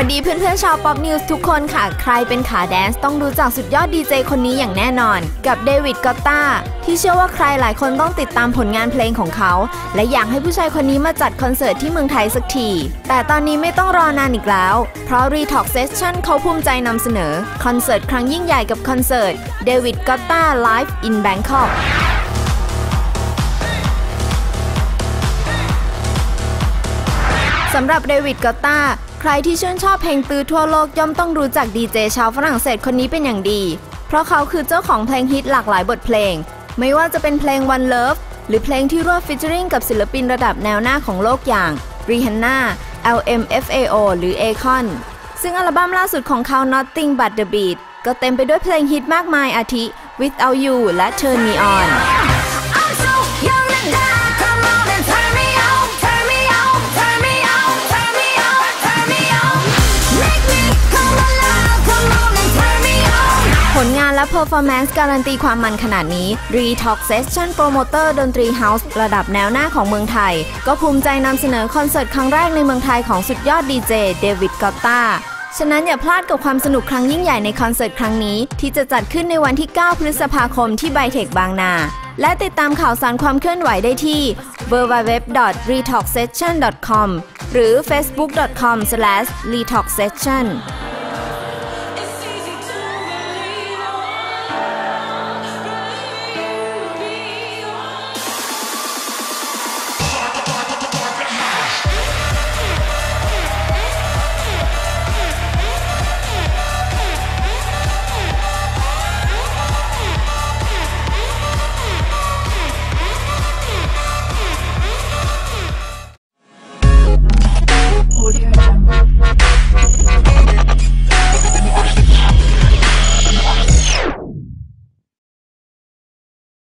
วัสดีเพื่อนๆชาวป๊อปนิวส์ทุกคนค่ะ ใครเป็นขาแดนซ์ต้องรู้จักสุดยอดดีเจคนนี้อย่างแน่นอน กับเดวิดกอตตาที่เชื่อว่าใครหลายคนต้องติดตามผลงานเพลงของเขา และอยากให้ผู้ชายคนนี้มาจัดคอนเสิร์ตที่เมืองไทยสักที แต่ตอนนี้ไม่ต้องรอนานอีกแล้ว เพราะ Retalk Session เขาภูมิใจนำเสนอ คอนเสิร์ตครั้งยิ่งใหญ่กับคอนเสิร์ตเดวิดกอตตา Live in Bangkok สำหรับเดวิดกอตตา ใครที่ชื่นชอบเพลงตื้อทั่วโลกย่อมต้องรู้จักดีเจชาวฝรั่งเศสคนนี้เป็นอย่างดี เพราะเขาคือเจ้าของเพลงฮิตหลากหลายบทเพลง ไม่ว่าจะเป็นเพลง One Love หรือเพลงที่ร่วมฟิชเชอริงกับศิลปินระดับแนวหน้าของโลกอย่าง Rihanna LMFAO หรือ Akon ซึ่งอัลบั้มล่าสุดของเขา Nothing But The Beat ก็เต็มไปด้วยเพลงฮิตมากมายอาทิ Without You และ Turn Me On และเพอร์ฟอร์แมนซ์การันตีความมันขนาดนี้ Retalk Session Promoter ดนตรีเฮาส์ระดับแนวหน้าของเมืองไทย ก็ภูมิใจนำเสนอคอนเสิร์ตครั้งแรกในเมืองไทยของสุดยอดดีเจเดวิดกอตตาฉะนั้นอย่าพลาดกับความสนุกครั้งยิ่งใหญ่ในคอนเสิร์ตครั้งนี้ ที่จะจัดขึ้นในวันที่ 9 พฤษภาคมที่ไบเทคบางนา และติดตามข่าวสารความเคลื่อนไหวได้ที่ www.retalksession.com หรือ facebook.com/retalksession